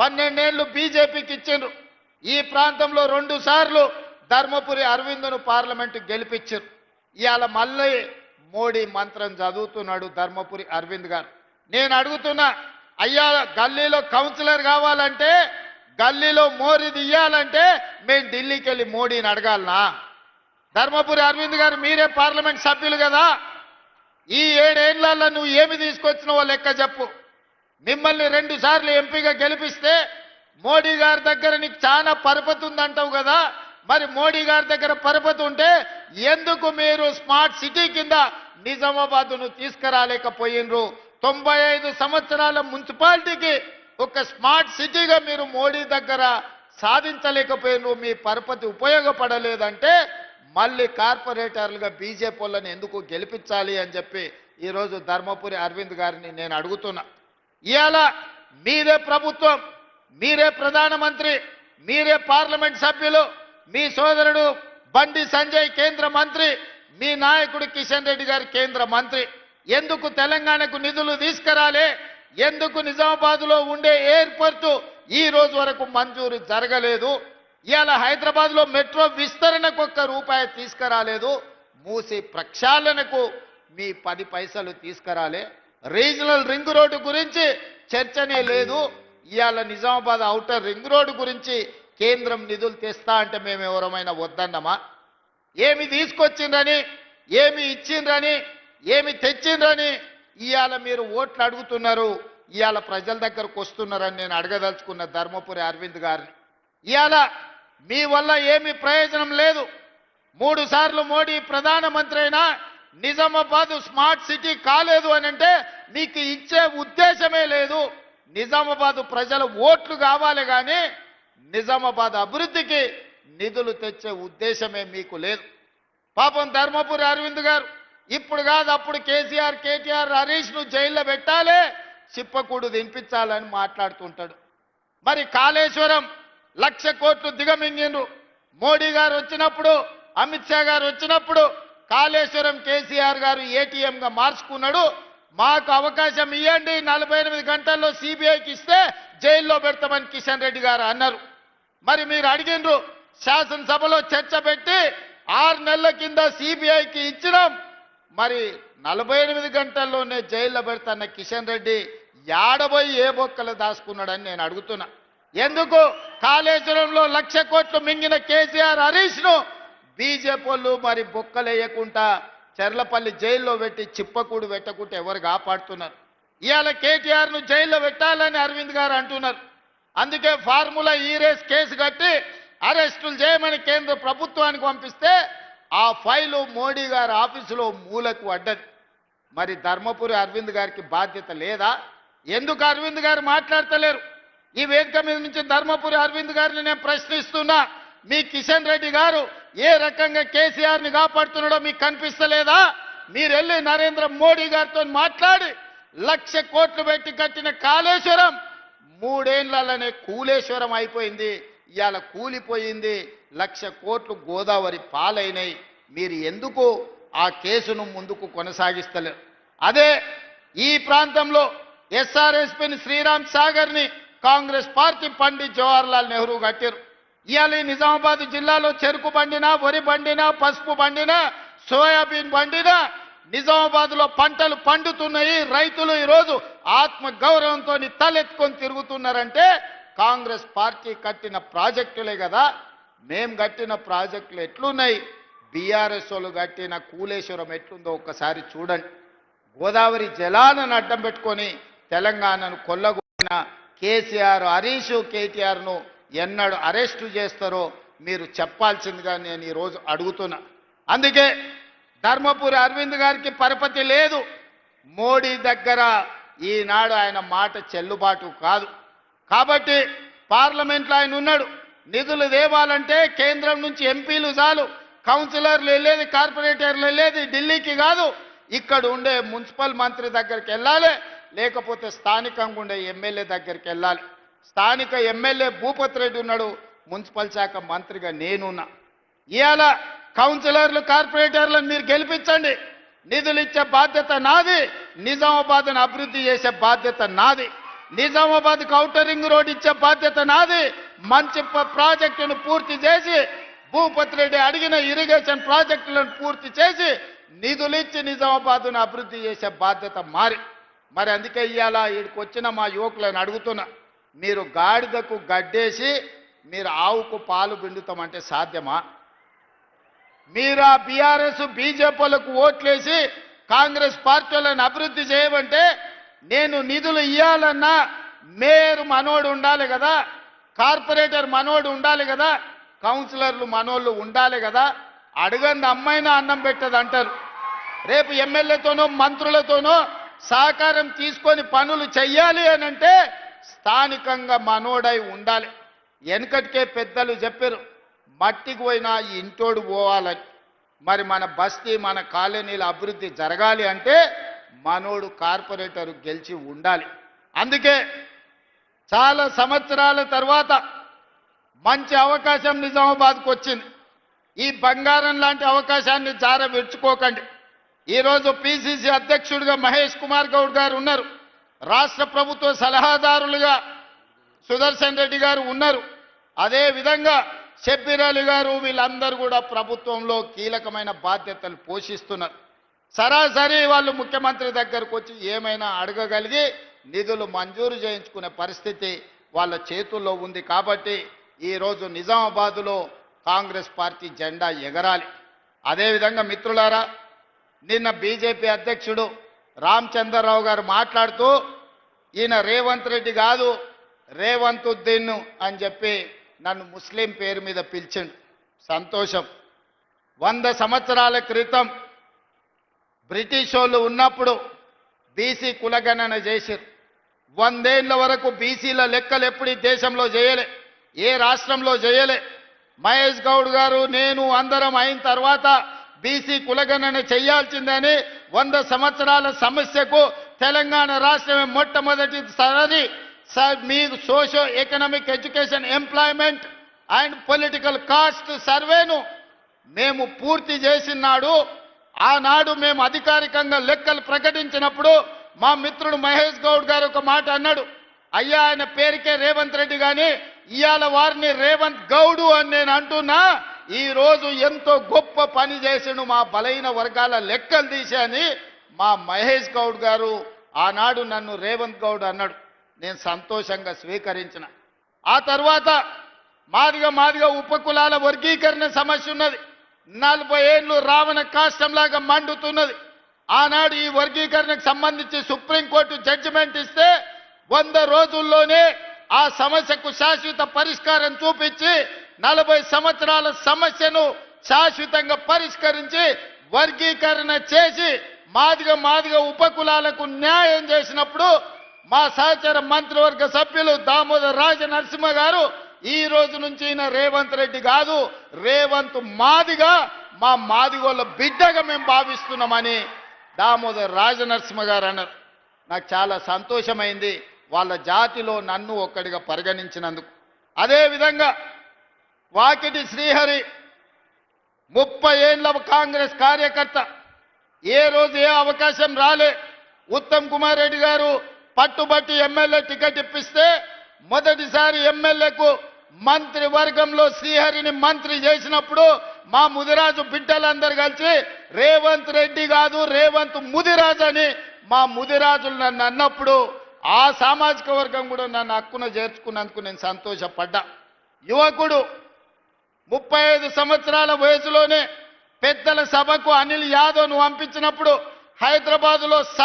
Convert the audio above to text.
పన్నెండేళ్ళు బీజేపీకి ఇచ్చిండ్రు. ఈ ప్రాంతంలో రెండు సార్లు ధర్మపురి అరవింద్ను పార్లమెంటు గెలిపించారు ఇవాళ మళ్ళీ మోడీ మంత్రం చదువుతున్నాడు ధర్మపురి అరవింద్ గారు. నేను అడుగుతున్నా అయ్యా గల్లీలో కౌన్సిలర్ కావాలంటే గల్లీలో మోరీ తీయాలంటే మేము ఢిల్లీకి వెళ్ళి మోడీని అడగాలనా? ధర్మపురి అరవింద్ గారు మీరే పార్లమెంట్ సభ్యులు కదా. ఈ ఏడేళ్ళలో నువ్వు ఏమి తీసుకొచ్చినావో లెక్క చెప్పు. మిమ్మల్ని రెండు సార్లు ఎంపీగా గెలిపిస్తే మోడీ గారి దగ్గర నీకు చాలా పరపతి ఉందంటావు కదా. మరి మోడీ గారి దగ్గర పరపతి ఉంటే ఎందుకు మీరు స్మార్ట్ సిటీ కింద నిజామాబాద్ను తీసుకురాలేకపోయినరు? తొంభై ఐదు సంవత్సరాల మున్సిపాలిటీకి ఒక స్మార్ట్ సిటీగా మీరు మోడీ దగ్గర సాధించలేకపోయినరు. మీ పరపతి ఉపయోగపడలేదంటే మళ్ళీ కార్పొరేటర్లుగా బీజేపీ వాళ్ళని ఎందుకు గెలిపించాలి అని చెప్పి ఈరోజు ధర్మపురి అరవింద్ గారిని నేను అడుగుతున్నా. ఇవాళ మీరే ప్రభుత్వం మీరే ప్రధానమంత్రి మీరే పార్లమెంట్ సభ్యులు మీ సోదరుడు బండి సంజయ్ కేంద్ర మంత్రి మీ నాయకుడు కిషన్ రెడ్డి గారి కేంద్ర మంత్రి. ఎందుకు తెలంగాణకు నిధులు తీసుకురాలే? ఎందుకు నిజామాబాద్లో ఉండే ఎయిర్పోర్టు ఈ రోజు వరకు మంజూరు జరగలేదు? ఇవాళ హైదరాబాద్లో మెట్రో విస్తరణకు ఒక్క రూపాయి తీసుకురాలేదు. మూసి ప్రక్షాళనకు మీ పది పైసలు తీసుకురాలే. రీజనల్ రింగ్ రోడ్డు గురించి చర్చనే లేదు. ఇవాళ నిజామాబాద్ ఔటర్ రింగ్ రోడ్డు గురించి కేంద్రం నిధులు తెస్తా అంటే మేము ఎవరమైనా వద్దన్నమా? ఏమి తీసుకొచ్చిండ్రని ఏమి ఇచ్చిండ్రని ఏమి తెచ్చిండ్రని ఇవాళ మీరు ఓట్లు అడుగుతున్నారు. ఇవాళ ప్రజల దగ్గరకు వస్తున్నారని నేను అడగదలుచుకున్న ధర్మపురి అరవింద్ గారిని. ఇవాళ మీ వల్ల ఏమి ప్రయోజనం లేదు. మూడు సార్లు మోడీ ప్రధానమంత్రి అయినా నిజామాబాద్ స్మార్ట్ సిటీ కాలేదు అని అంటే మీకు ఇచ్చే ఉద్దేశమే లేదు. నిజామాబాద్ ప్రజల ఓట్లు కావాలి కానీ నిజామాబాద్ అభివృద్ధికి నిధులు తెచ్చే ఉద్దేశమే మీకు లేదు. పాపం ధర్మపురి అరవింద్ గారు ఇప్పుడు కాదు అప్పుడు కేసీఆర్ కేటీఆర్ హరీష్ను జైల్లో పెట్టాలి చిప్పకూడు తినిపించాలని మాట్లాడుతుంటాడు. మరి కాళేశ్వరం లక్ష కోట్లు దిగమింగిండ్రు. మోడీ గారు వచ్చినప్పుడు అమిత్ షా గారు వచ్చినప్పుడు కాళేశ్వరం కేసీఆర్ గారు ఏటీఎంగా గా మార్చుకున్నాడు. మాకు అవకాశం ఇవ్వండి నలభై ఎనిమిది గంటల్లో సిబిఐకి ఇస్తే జైల్లో పెడతామని కిషన్ రెడ్డి గారు అన్నారు. మరి మీరు అడిగిండ్రు శాసనసభలో చర్చ పెట్టి ఆరు నెలల కింద సిబిఐకి ఇచ్చినాం. మరి నలభై ఎనిమిది గంటల్లోనే జైల్లో పెడతాన్న కిషన్ రెడ్డి యాడబోయి ఏ బొక్కలు దాచుకున్నాడని నేను అడుగుతున్నా. ఎందుకు? కాళేశ్వరంలో లక్ష కోట్లు మింగిన కేసీఆర్ హరీష్ను బీజేపీ వాళ్ళు మరి బొక్కలేయకుండా చెర్లపల్లి జైల్లో పెట్టి చిప్పకూడు పెట్టకుంటే ఎవరు కాపాడుతున్నారు? ఇవాళ కేటీఆర్ను జైల్లో పెట్టాలని అరవింద్ గారు అంటున్నారు. అందుకే ఫార్ములా ఈ రేస్ కేసు కట్టి అరెస్టులు చేయమని కేంద్ర ప్రభుత్వానికి పంపిస్తే ఆ ఫైలు మోడీ గారి ఆఫీసులో మూలకు అడ్డది. మరి ధర్మపురి అరవింద్ గారికి బాధ్యత లేదా? ఎందుకు అరవింద్ గారు మాట్లాడతలేరు? ఈ వేదిక మీద నుంచి ధర్మపురి అరవింద్ గారిని నేను ప్రశ్నిస్తున్నా. మీ కిషన్ రెడ్డి గారు ఏ రకంగా కేసీఆర్ని కాపాడుతున్నాడో మీకు కనిపిస్తలేదా? మీరు వెళ్ళి నరేంద్ర మోడీ గారితో మాట్లాడి లక్ష కోట్లు పెట్టి కట్టిన కాళేశ్వరం మూడేళ్ళలోనే కూలేశ్వరం అయిపోయింది. ఇవాళ కూలిపోయింది. లక్ష కోట్లు గోదావరి పాలైనాయి. మీరు ఎందుకు ఆ కేసును ముందుకు కొనసాగిస్తలేరు? అదే ఈ ప్రాంతంలో ఎస్ఆర్ఎస్పిని శ్రీరామ్ సాగర్ని కాంగ్రెస్ పార్టీ పండిత్ జవహర్లాల్ నెహ్రూ కట్టారు. ఇవాళ నిజామాబాద్ జిల్లాలో చెరుకు పండినా వరి పండినా పసుపు పండినా సోయాబీన్ బండినా నిజామాబాద్లో పంటలు పండుతున్నాయి. రైతులు ఈరోజు ఆత్మ గౌరవంతో తలెత్తుకొని తిరుగుతున్నారంటే కాంగ్రెస్ పార్టీ కట్టిన ప్రాజెక్టులే కదా. మేం కట్టిన ప్రాజెక్టులు ఎట్లున్నాయి? బీఆర్ఎస్ వాళ్ళు కట్టిన కూలేశ్వరం ఎట్లుందో ఒక్కసారి చూడండి. గోదావరి జలాలను అడ్డం పెట్టుకొని తెలంగాణను కొల్లగొట్టిన కేసీఆర్ హరీష్ కేటీఆర్ను ఎన్నడు అరెస్టు చేస్తారో మీరు చెప్పాల్సిందిగా నేను ఈరోజు అడుగుతున్నా. అందుకే ధర్మపురి అరవింద్ గారికి పరపతి లేదు. మోడీ దగ్గర ఈనాడు ఆయన మాట చెల్లుబాటు కాదు. కాబట్టి పార్లమెంట్లో ఆయన ఉన్నాడు. నిధులు దేవాలంటే కేంద్రం నుంచి ఎంపీలు చాలు. కౌన్సిలర్లు వెళ్ళేది కార్పొరేటర్లు వెళ్ళేది ఢిల్లీకి కాదు. ఇక్కడ ఉండే మున్సిపల్ మంత్రి దగ్గరికి వెళ్ళాలి. లేకపోతే స్థానికంగా ఉండే ఎమ్మెల్యే దగ్గరికి వెళ్ళాలి. స్థానిక ఎమ్మెల్యే భూపతి రెడ్డి ఉన్నాడు. మున్సిపల్ శాఖ మంత్రిగా నేనున్నా. ఇవాళ కౌన్సిలర్లు కార్పొరేటర్లను మీరు గెలిపించండి. నిధులు ఇచ్చే బాధ్యత నాది. నిజామాబాద్ను అభివృద్ధి చేసే బాధ్యత నాది. నిజామాబాద్ ఔటర్ రోడ్ ఇచ్చే బాధ్యత నాది. మంచి ప్రాజెక్టును పూర్తి చేసి భూపతి రెడ్డి అడిగిన ఇరిగేషన్ ప్రాజెక్టులను పూర్తి చేసి నిధులిచ్చి నిజామాబాద్ను అభివృద్ధి చేసే బాధ్యత మారి మరి అందుకే ఇవాళ ఇక్కడికి వచ్చిన మా యువకులను అడుగుతున్నా. మీరు గాడిదకు గడ్డేసి మీరు ఆవుకు పాలు పిండుతామంటే సాధ్యమా? మీరు ఆ బీఆర్ఎస్ బీజేపీలకు ఓట్లేసి కాంగ్రెస్ పార్టీలను అభివృద్ధి చేయమంటే నేను నిధులు ఇవ్వాలన్నా మేయర్ మనోడు ఉండాలి కదా కార్పొరేటర్ మనోడు ఉండాలి కదా కౌన్సిలర్లు మనోళ్ళు ఉండాలి కదా అడగండి అమ్మైనా అన్నం పెట్టదు అంటారు. రేపు ఎమ్మెల్యేతోనో మంత్రులతోనో సహకారం తీసుకొని పనులు చెయ్యాలి అని అంటే స్థానికంగా మనోడై ఉండాలి. వెనకటికే పెద్దలు చెప్పారు మట్టికి పోయినా ఇంటోడు పోవాలని. మరి మన బస్తీ మన కాలనీల అభివృద్ధి జరగాలి అంటే మనోడు కార్పొరేటర్ గెలిచి ఉండాలి. అందుకే చాలా సంవత్సరాల తర్వాత మంచి అవకాశం నిజామాబాద్కు వచ్చింది. ఈ బంగారం లాంటి అవకాశాన్ని జార విడుచుకోకండి ఈరోజు పిసిసి అధ్యక్షుడిగా మహేష్ కుమార్ గౌడ్ గారు ఉన్నారు. రాష్ట్ర ప్రభుత్వ సలహాదారులుగా సుదర్శన్ రెడ్డి గారు ఉన్నారు. అదే విధంగా షబ్బీర్ అలీ గారు వీళ్ళందరూ కూడా ప్రభుత్వంలో కీలకమైన బాధ్యతలు పోషిస్తున్నారు. సరాసరి వాళ్ళు ముఖ్యమంత్రి దగ్గరకు వచ్చి ఏమైనా అడగగలిగి నిధులు మంజూరు చేయించుకునే పరిస్థితి వాళ్ళ చేతుల్లో ఉంది కాబట్టి ఈరోజు నిజామాబాదులో కాంగ్రెస్ పార్టీ జెండా ఎగరాలి. అదేవిధంగా మిత్రులారా నిన్న బీజేపీ అధ్యక్షుడు రామచంద్రరావు గారు మాట్లాడుతూ ఈయన రేవంత్ రెడ్డి కాదు రేవంత్ ఉద్దీన్ అని చెప్పి నన్ను ముస్లిం పేరు మీద పిలిచిండు. సంతోషం. వంద సంవత్సరాల క్రితం బ్రిటిష్ వాళ్ళు ఉన్నప్పుడు బీసీ కులగణన చేశారు వందేళ్ళ వరకు బీసీల లెక్కలు ఎప్పుడు దేశంలో చేయలే ఏ రాష్ట్రంలో చేయలే. మహేష్ గౌడ్ గారు నేను అందరం అయిన తర్వాత బీసీ కులగణన చేయాల్సిందని వంద సంవత్సరాల సమస్యకు తెలంగాణ రాష్ట్రమే మొట్టమొదటి సరది మీ socio economic education employment and political caste సర్వేను మేము పూర్తి చేసినాడు. ఆనాడు మేము అధికారికంగా లెక్కలు ప్రకటించినప్పుడు మా మిత్రుడు మహేష్ గౌడ్ గారు ఒక మాట అన్నాడు. అయ్యా ఆయన పేరుకే రేవంత్ రెడ్డి గాని ఇవాళ వారిని రేవంత్ గౌడు అని నేను అంటున్నా. ఈరోజు ఎంతో గొప్ప పని చేసిండు మా బలైన వర్గాల లెక్కలు తీశాని మా మహేష్ గౌడ్ గారు ఆనాడు నన్ను రేవంత్ గౌడ్ అన్నాడు. నేను సంతోషంగా స్వీకరించిన. ఆ తర్వాత మాదిగా మాదిగా ఉపకులాల వర్గీకరణ సమస్య ఉన్నది. నలభై ఏళ్ళు రావణ కాష్టంలాగా మండుతున్నది. ఆనాడు ఈ వర్గీకరణకు సంబంధించి సుప్రీంకోర్టు జడ్జిమెంట్ ఇస్తే వంద రోజుల్లోనే ఆ సమస్యకు శాశ్వత పరిష్కారం చూపించి నలభై సంవత్సరాల సమస్యను శాశ్వతంగా పరిష్కరించి వర్గీకరణ చేసి మాదిగ మాదిగ ఉపకులాలకు న్యాయం చేసినప్పుడు మా సహచర మంత్రివర్గ సభ్యులు దామోదర్ రాజ నరసింహ గారు ఈ రోజు నుంచి ఈయన రేవంత్ రెడ్డి కాదు రేవంత్ మాదిగా మా మాదిగోళ్ళ బిడ్డగా మేము భావిస్తున్నామని దామోదర్ రాజ నరసింహ గారు అన్నారు. నాకు చాలా సంతోషమైంది వాళ్ళ జాతిలో నన్ను ఒక్కడిగా పరిగణించినందుకు. అదేవిధంగా వాకిటి శ్రీహరి ముప్పై ఏళ్ళ కాంగ్రెస్ కార్యకర్త. ఏ రోజు ఏ అవకాశం రాలే. ఉత్తమ్ కుమార్ రెడ్డి గారు పట్టుబట్టి ఎమ్మెల్యే టికెట్ ఇప్పిస్తే మొదటిసారి ఎమ్మెల్యేకు మంత్రి వర్గంలో శ్రీహరిని మంత్రి చేసినప్పుడు మా ముదిరాజు బిడ్డలందరూ కలిసి రేవంత్ రెడ్డి కాదు రేవంత్ ముదిరాజు అని మా ముదిరాజులు నన్ను అన్నప్పుడు ఆ సామాజిక వర్గం కూడా నన్ను హక్కున చేర్చుకున్నందుకు నేను సంతోషపడ్డా. యువకుడు ముప్పై ఐదు సంవత్సరాల వయసులోనే పెద్దల సభకు అనిల్ యాదవ్ను పంపించినప్పుడు హైదరాబాదులో